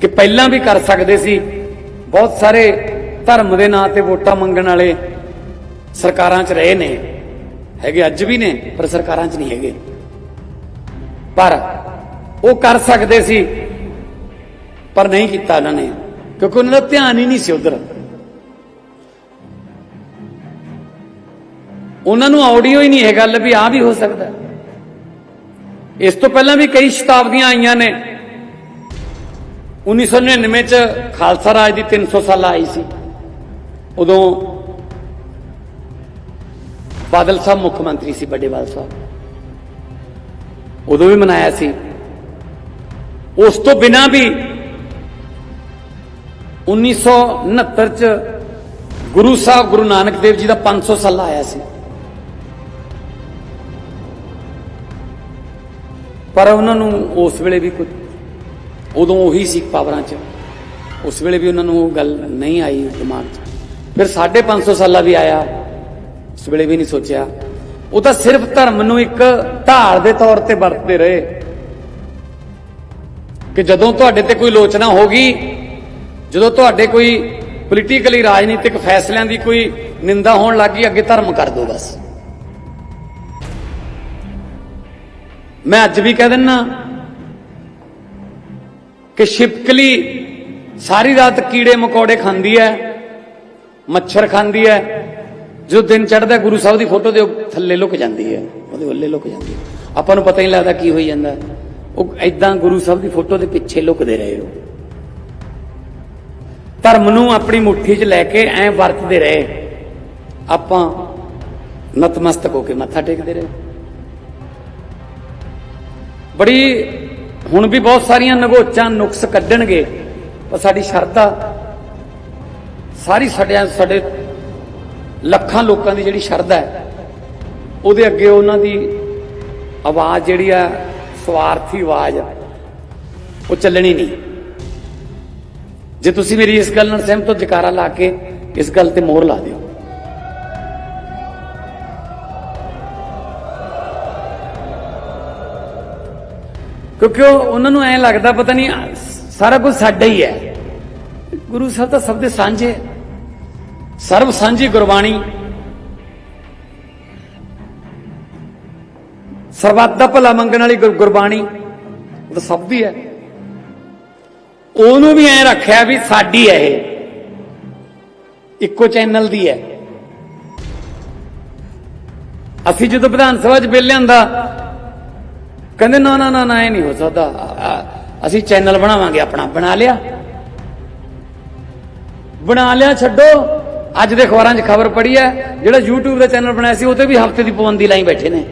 ਕਿ ਪਹਿਲਾਂ ਵੀ ਕਰ ਸਕਦੇ ਸੀ। ਬਹੁਤ ਸਾਰੇ ਧਰਮ ਦੇ ਨਾਂ ਤੇ ਵੋਟਾਂ ਮੰਗਣ ਵਾਲੇ ਸਰਕਾਰਾਂ 'ਚ ਰਹੇ ਨੇ। ਹੈਗੇ ਅੱਜ ਵੀ ਨੇ, ਪਰ ਸਰਕਾਰਾਂ 'ਚ ਨਹੀਂ ਹੈਗੇ। ਪਰ ਉਹ ਕਰ ਸਕਦੇ ਸੀ, ਪਰ ਨਹੀਂ ਕੀਤਾ ਉਹਨਾਂ ਨੇ, ਕਿਉਂਕਿ ਉਹਨਾਂ ਦਾ ਧਿਆਨ ਹੀ ਨਹੀਂ ਸੀ ਉਧਰ। ਉਹਨਾਂ ਨੂੰ ਆਡੀਓ ਹੀ ਨਹੀਂ ਹੈ ਗੱਲ ਵੀ ਆ ਵੀ ਹੋ ਸਕਦਾ। ਇਸ ਤੋਂ ਪਹਿਲਾਂ ਵੀ ਕਈ ਸ਼ਤਾਬਦੀਆਂ ਆਈਆਂ ਨੇ। 1999 ਚ ਖਾਲਸਾ ਰਾਜ ਦੀ 300 ਸਾਲ ਆਈ ਸੀ। ਉਦੋਂ ਬਾਦਲ ਸਾਹਿਬ ਮੁੱਖ ਮੰਤਰੀ ਸੀ ਵੱਡੇਵਾਲ ਸਾਹਿਬ। ਉਦੋਂ ਵੀ ਮਨਾਇਆ ਸੀ। ਉਸ ਤੋਂ ਬਿਨਾ ਵੀ 1969 ਚ ਗੁਰੂ ਸਾਹਿਬ ਗੁਰੂ ਨਾਨਕ ਦੇਵ ਜੀ ਦਾ 500 ਸਾਲ ਆਇਆ ਸੀ। ਪਰ ਉਹਨਾਂ ਨੂੰ ਉਸ ਵੇਲੇ ਵੀ ਕੁਝ ਉਦੋਂ ਉਹੀ ਸੀ ਪਾਵਰਾਂ 'ਚ। ਉਸ ਵੇਲੇ ਵੀ ਉਹਨਾਂ ਨੂੰ ਉਹ ਗੱਲ ਨਹੀਂ ਆਈ ਦਿਮਾਗ 'ਚ। ਫਿਰ 550 ਸਾਲਾਂ ਵੀ ਆਇਆ। ਉਸ ਵੇਲੇ ਵੀ ਨਹੀਂ ਸੋਚਿਆ। ਉਹ ਤਾਂ ਸਿਰਫ ਧਰਮ ਨੂੰ ਇੱਕ ਢਾਲ ਦੇ ਤੌਰ ਤੇ ਵਰਤਦੇ ਰਹੇ। ਕਿ ਜਦੋਂ ਤੁਹਾਡੇ ਤੇ ਕੋਈ ਲੋਚਨਾ ਹੋਗੀ ਜਦੋਂ ਤੁਹਾਡੇ ਕੋਈ ਪੋਲੀਟੀਕਲੀ ਰਾਜਨੀਤਿਕ ਫੈਸਲਿਆਂ ਦੀ ਕੋਈ ਨਿੰਦਾ ਹੋਣ ਲੱਗੀ ਅੱਗੇ ਧਰਮ ਕਰ ਦੋ ਬਸ। ਮੈਂ ਅੱਜ ਵੀ ਕਹਿ ਦਿੰਨਾ ਕਿ ਛਿਪਕਲੀ ਸਾਰੀ ਰਾਤ ਕੀੜੇ ਮਕੌੜੇ ਖਾਂਦੀ ਹੈ, ਮੱਛਰ ਖਾਂਦੀ ਹੈ, ਜੋ ਦਿਨ ਚੜਦਾ ਗੁਰੂ ਸਾਹਿਬ ਦੀ ਫੋਟੋ ਦੇ ਥੱਲੇ ਲੁਕ ਜਾਂਦੀ ਹੈ, ਉਹਦੇ ਵੱਲੇ ਲੁਕ ਜਾਂਦੀ ਹੈ। ਆਪਾਂ ਨੂੰ ਪਤਾ ਹੀ ਨਹੀਂ ਲੱਗਦਾ ਕੀ ਹੋਈ ਜਾਂਦਾ ਉਹ ਐਦਾਂ ਗੁਰੂ ਸਾਹਿਬ ਦੀ ਫੋਟੋ ਦੇ ਪਿੱਛੇ ਲੁਕਦੇ ਰਹੇ ਉਹ। ਧਰਮ ਨੂੰ ਆਪਣੀ ਮੁੱਠੀ 'ਚ ਲੈ ਕੇ ਐ ਵਰਤਦੇ ਰਹੇ। ਆਪਾਂ ਨਤਮਸਤਕ ਹੋ ਕੇ ਮੱਥਾ ਟੇਕਦੇ ਰਹੇ। ਬੜੀ ਹੁਣ ਵੀ ਬਹੁਤ ਸਾਰੀਆਂ ਨਗੋਚਾਂ ਨੁਕਸ ਕੱਢਣਗੇ, ਪਰ ਸਾਡੀ ਸ਼ਰਧਾ, ਸਾਰੀ ਸਾਡੇ ਸਾਡੇ ਲੱਖਾਂ ਲੋਕਾਂ ਦੀ ਜਿਹੜੀ ਸ਼ਰਧਾ ਹੈ, ਉਹਦੇ ਅੱਗੇ ਉਹਨਾਂ ਦੀ ਆਵਾਜ਼ ਜਿਹੜੀ ਆ, ਸਵਾਰਥੀ ਆਵਾਜ਼ ਉਹ ਚੱਲਣੀ ਨਹੀਂ। ਜੇ ਤੁਸੀਂ ਮੇਰੀ ਇਸ ਗੱਲ ਨਾਲ ਸਹਿਮਤ ਹੋ, ਜਕਾਰਾ ਲਾ ਕੇ ਇਸ ਗੱਲ ਤੇ ਮੋਹਰ ਲਾ ਦਿਓ। ਕਿਉਂਕਿ ਉਹਨਾਂ ਨੂੰ ਐ ਲੱਗਦਾ ਪਤਾ ਨਹੀਂ, ਸਾਰਾ ਕੁਝ ਸਾਡਾ ਹੀ ਹੈ। ਗੁਰੂ ਸਾਹਿਬ ਤਾਂ ਸਭ ਦੇ ਸਾਂਝੇ ਹੈ। ਸਰਬ ਸਾਂਝੀ ਗੁਰਬਾਣੀ। ਸਰਬੱਤ ਦਾ ਭਲਾ ਮੰਗਣ ਵਾਲੀ ਗੁਰ- ਗੁਰਬਾਣੀ ਉਹ ਤਾਂ ਸਭ ਦੀ ਹੈ। ਉਹਨੂੰ ਵੀ ਐ ਰੱਖਿਆ ਵੀ ਸਾਡੀ ਹੈ ਇਹ। ਇੱਕੋ ਚੈਨਲ ਦੀ ਹੈ। ਅਸੀਂ ਜਦੋਂ ਵਿਧਾਨ ਸਭਾ 'ਚ ਬਿੱਲ ਲਿਆਂਦਾ ਕਹਿੰਦੇ, ਨਾ ਨਾ ਨਾ ਨਾ, ਇਹ ਨਹੀਂ ਹੋ ਸਕਦਾ। ਅਸੀਂ ਚੈਨਲ ਬਣਾਵਾਂਗੇ ਆਪਣਾ। ਬਣਾ ਲਿਆ। ਬਣਾ ਲਿਆ, ਛੱਡੋ। ਅੱਜ ਦੇ ਅਖਬਾਰਾਂ 'ਚ ਖਬਰ ਪੜੀ ਹੈ, ਜਿਹੜਾ YouTube ਦਾ ਚੈਨਲ ਬਣਾਇਆ ਸੀ ਉਹ ਤੇ ਵੀ ਹਫ਼ਤੇ ਦੀ ਪਾਬੰਦੀ ਲਾਈ ਬੈਠੇ ਨੇ।